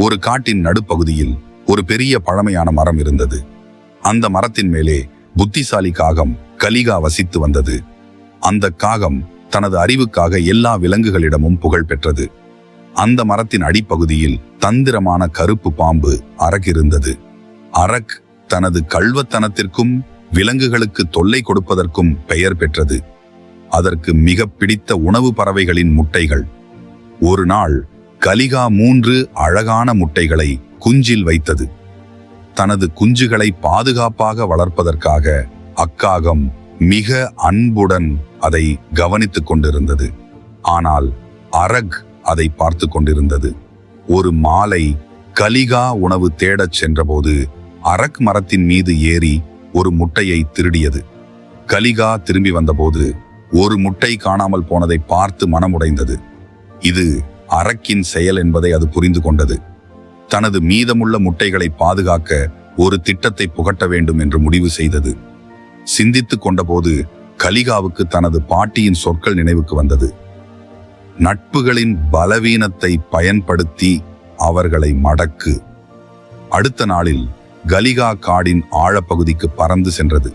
ஒரு காட்டின் நடுப்பகுதியில் ஒரு பெரிய பழமையான மரம் இருந்தது. அந்த மரத்தின் மேலே புத்திசாலி காகம் கலிகா வசித்து வந்தது. அந்த காகம் தனது அறிவுக்காக எல்லா விலங்குகளிடமும் புகழ் பெற்றது. அந்த மரத்தின் அடிப்பகுதியில் தந்திரமான கருப்பு பாம்பு அரக் இருந்தது அரக் தனது கள்வத்தனத்திற்கும் விலங்குகளுக்கு தொல்லை கொடுப்பதற்கும் பெயர் பெற்றது. அதற்கு மிக பிடித்த உணவு பறவைகளின் முட்டைகள். ஒரு நாள் கலிகா மூன்று அழகான முட்டைகளை குஞ்சில் வைத்தது. தனது குஞ்சுகளை பாதுகாப்பாக வளர்ப்பதற்காக அக்காகம் மிக அன்புடன் அதை கவனித்துக் கொண்டிருந்தது. ஆனால் அரக் அதை பார்த்து கொண்டிருந்தது. ஒரு மாலை கலிகா உணவு தேடச் சென்றபோது அரக் மரத்தின் மீது ஏறி ஒரு முட்டையை திருடியது. கலிகா திரும்பி வந்தபோது ஒரு முட்டை காணாமல் போனதை பார்த்து மனமுடைந்தது. இது அரக்கின் செயல் என்பதை அது புரிந்து கொண்டது. தனது மீதமுள்ள முட்டைகளை பாதுகாக்க ஒரு திட்டத்தை புகட்ட வேண்டும் என்று முடிவு செய்தது. சிந்தித்துக் கொண்டபோது கலிகாவுக்கு தனது பாட்டியின் சொற்கள் நினைவுக்கு வந்தது. நட்புகளின் பலவீனத்தை பயன்படுத்தி அவர்களை மடக்கு. அடுத்த நாளில் கலிகா காடின் ஆழப்பகுதிக்கு பறந்து சென்றது.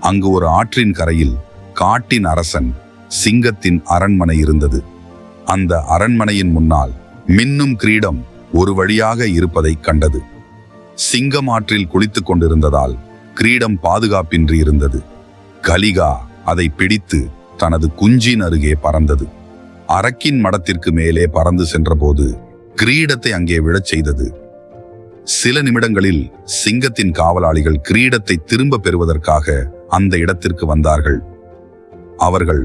அங்கு ஒரு ஆற்றின் கரையில் காட்டின் அரசன் சிங்கத்தின் அரண்மனை இருந்தது. அந்த அரண்மனையின் முன்னால் மின்னும் கிரீடம் ஒரு வழியாக இருப்பதை கண்டது. சிங்கம் ஆற்றில் குளித்துக் கொண்டிருந்ததால் கிரீடம் பாதுகாப்பின்றி இருந்தது. கலிகா அதை பிடித்து தனது குஞ்சின் அருகே பறந்தது. அரக்கின் மடத்திற்கு மேலே பறந்து சென்றபோது கிரீடத்தை அங்கே விழச் செய்தது. சில நிமிடங்களில் சிங்கத்தின் காவலாளிகள் கிரீடத்தை திரும்ப பெறுவதற்காக அந்த இடத்திற்கு வந்தார்கள். அவர்கள்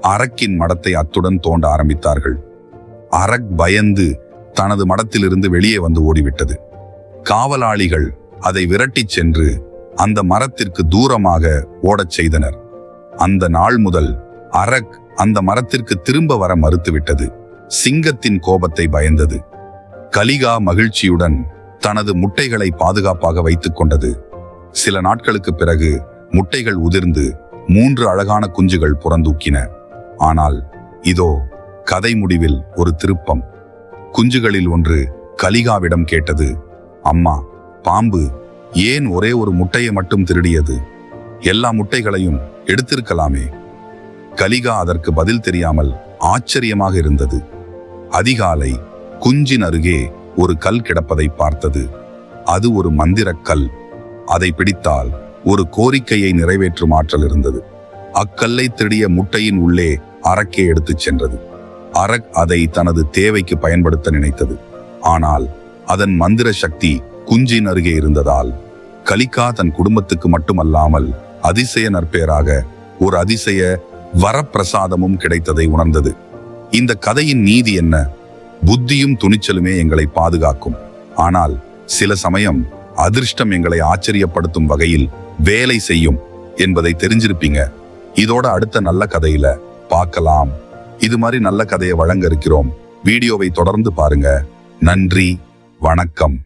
அரக்கின் மடத்தை அத்துடன் தோண்ட ஆரம்பித்தார்கள். அரக் பயந்து தனது மடத்திலிருந்து வெளியே வந்து ஓடிவிட்டது. காவலாளிகள் அதை விரட்டிச் சென்று அந்த மரத்திற்கு தூரமாக ஓடச் செய்தனர். அந்த நாள் முதல் அரக் அந்த மரத்திற்கு திரும்ப வர மறுத்துவிட்டது. சிங்கத்தின் கோபத்தை பயந்தது. கலிகா மகிழ்ச்சியுடன் தனது முட்டைகளை பாதுகாப்பாக வைத்துக் கொண்டது. சில நாட்களுக்கு பிறகு முட்டைகள் உதிர்ந்து மூன்று அழகான குஞ்சுகள் புறந்தூக்கின. ஆனால் இதோ கதை முடிவில் ஒரு திருப்பம். குஞ்சுகளில் ஒன்று கலிகாவிடம் கேட்டது அம்மா பாம்பு ஏன் ஒரே ஒரு முட்டையை மட்டும் திருடியது? எல்லா முட்டைகளையும் எடுத்திருக்கலாமே. கலிகா அதற்கு பதில் தெரியாமல் ஆச்சரியமாக இருந்தது. அதிகாலை குஞ்சின் அருகே ஒரு கல் கிடப்பதை பார்த்தது. அது ஒரு மந்திரக் கல். அதை பிடித்தால் ஒரு கோரிக்கையை நிறைவேற்றும் ஆற்றல் இருந்தது. அக்கல்லை திருடிய முட்டையின் உள்ளே அரக்கே எடுத்துச் சென்றது. அரக் அதை தனது தேவைக்கு பயன்படுத்த நினைத்தது. ஆனால் அதன் மந்திர சக்தி குஞ்சின் அருகே இருந்ததால் கலிகா தன் குடும்பத்துக்கு மட்டுமல்லாமல் அதிசய நற்பெயராக ஒரு அதிசய வரப்பிரசாதமும் கிடைத்ததை உணர்ந்தது. இந்த கதையின் நீதி என்ன? புத்தியும் துணிச்சலுமே எங்களை பாதுகாக்கும். ஆனால் சில சமயம் அதிர்ஷ்டம் எங்களை ஆச்சரியப்படுத்தும் வகையில் வேலை செய்யும் என்பதை தெரிஞ்சிருப்பீங்க. இதோட அடுத்த நல்ல கதையில பார்க்கலாம். இது மாதிரி நல்ல கதையை வழங்க இருக்கிறோம். வீடியோவை தொடர்ந்து பாருங்க. நன்றி. வணக்கம்.